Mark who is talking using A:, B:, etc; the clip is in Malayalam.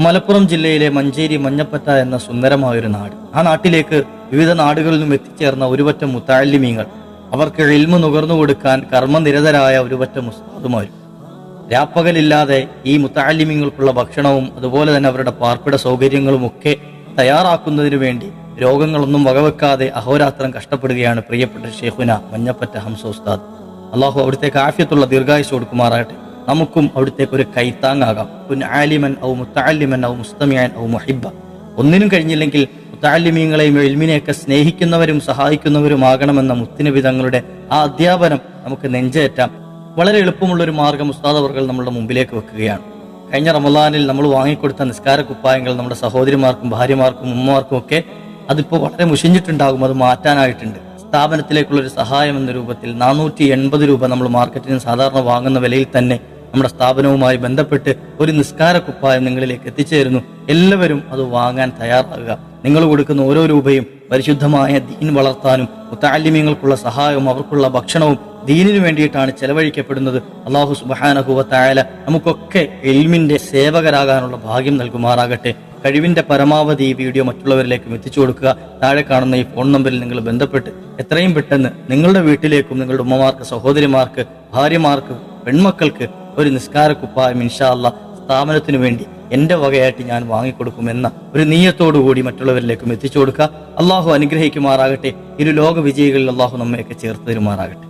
A: മലപ്പുറം ജില്ലയിലെ മഞ്ചേരി മഞ്ഞപ്പറ്റ എന്ന സുന്ദരമായൊരു നാട്. ആ നാട്ടിലേക്ക് വിവിധ നാടുകളിൽ നിന്നും എത്തിച്ചേർന്ന ഒരുപറ്റം മുത്താലിമീങ്ങൾ അവർക്ക് ഇൽമു നുകർന്നു കൊടുക്കാൻ കർമ്മനിരതരായ ഒരുപറ്റം മുസ്താദുമാരും രാപ്പകലില്ലാതെ ഈ മുത്താലിമീങ്ങൾക്കുള്ള ഭക്ഷണവും അതുപോലെ തന്നെ അവരുടെ പാർപ്പിട സൗകര്യങ്ങളും ഒക്കെ തയ്യാറാക്കുന്നതിനു വേണ്ടി രോഗങ്ങളൊന്നും വകവെക്കാതെ അഹോരാത്രം കഷ്ടപ്പെടുകയാണ് പ്രിയപ്പെട്ട ഷെയ്ഖുന മഞ്ഞപ്പറ്റ ഹംസ ഉസ്താദ്. അള്ളാഹു അവിടുത്തെ കാഫ്യത്തുള്ള ദീർഘായുസ് കൊടുക്കുമാറാകട്ടെ. നമുക്കും അവിടുത്തേക്ക് ഒരു കൈത്താങ്ങാകാം. കുൻ ആലിമൻ ഔ മുത്താലിമൻ ഔ മുസ്തമിയാൻ ഔ മുഹിബ ഒന്നിനും കഴിഞ്ഞില്ലെങ്കിൽ മുത്താലിമീങ്ങളെയും എൽമിനെയൊക്കെ സ്നേഹിക്കുന്നവരും സഹായിക്കുന്നവരുമാകണമെന്ന മുത്തിനബി തങ്ങളുടെ ആ അധ്യാപനം നമുക്ക് നെഞ്ചേറ്റാം. വളരെ എളുപ്പമുള്ള ഒരു മാർഗം ഉസ്താദ് അവർകൾ നമ്മുടെ മുമ്പിലേക്ക് വെക്കുകയാണ്. കഴിഞ്ഞ റമദാനിൽ നമ്മൾ വാങ്ങിക്കൊടുത്ത നിസ്കാര കുപ്പായങ്ങൾ നമ്മുടെ സഹോദരിമാർക്കും ഭാര്യമാർക്കും ഉമ്മമാർക്കും ഒക്കെ അതിപ്പോൾ വളരെ മുഷിഞ്ഞിട്ടുണ്ടാകും അത് മാറ്റാനായിട്ടുണ്ട്. സ്ഥാപനത്തിലേക്കുള്ള ഒരു സഹായം എന്ന രൂപത്തിൽ നാനൂറ്റി എൺപത് രൂപ നമ്മൾ മാർക്കറ്റിന് സാധാരണ വാങ്ങുന്ന വിലയിൽ തന്നെ നമ്മുടെ സ്ഥാപനവുമായി ബന്ധപ്പെട്ട് ഒരു നിസ്കാര കുപ്പായം നിങ്ങളിലേക്ക് എത്തിച്ചേരുന്നു. എല്ലാവരും അത് വാങ്ങാൻ തയ്യാറാകുക. നിങ്ങൾ കൊടുക്കുന്ന ഓരോ രൂപയും പരിശുദ്ധമായ ദീൻ വളർത്താനും മുത്താലിമ്യങ്ങൾക്കുള്ള സഹായവും അവർക്കുള്ള ഭക്ഷണവും ദീനിനു വേണ്ടിയിട്ടാണ് ചെലവഴിക്കപ്പെടുന്നത്. അള്ളാഹു സുബാനഹുവത്തായാല നമുക്കൊക്കെ എൽമിന്റെ സേവകരാകാനുള്ള ഭാഗ്യം നൽകുമാറാകട്ടെ. കഴിവിന്റെ പരമാവധി ഈ വീഡിയോ മറ്റുള്ളവരിലേക്കും എത്തിച്ചു കൊടുക്കുക. താഴെ കാണുന്ന ഈ ഫോൺ നമ്പറിൽ നിങ്ങൾ ബന്ധപ്പെട്ട് എത്രയും പെട്ടെന്ന് നിങ്ങളുടെ വീട്ടിലേക്കും നിങ്ങളുടെ ഉമ്മമാർക്ക് സഹോദരിമാർക്ക് ഭാര്യമാർക്ക് പെൺമക്കൾക്ക് ഒരു നിസ്കാര കുപ്പായം ഇൻഷാ അല്ല സ്ഥാപനത്തിനു വേണ്ടി എന്റെ വകയായിട്ട് ഞാൻ വാങ്ങിക്കൊടുക്കുമെന്ന ഒരു നീയത്തോടു കൂടി മറ്റുള്ളവരിലേക്കും എത്തിച്ചു കൊടുക്കുക. അള്ളാഹു അനുഗ്രഹിക്കുമാറാകട്ടെ. ഇരു ലോക വിജയികളിൽ അള്ളാഹു നമ്മയൊക്കെ ചേർത്ത് തരുമാറാകട്ടെ.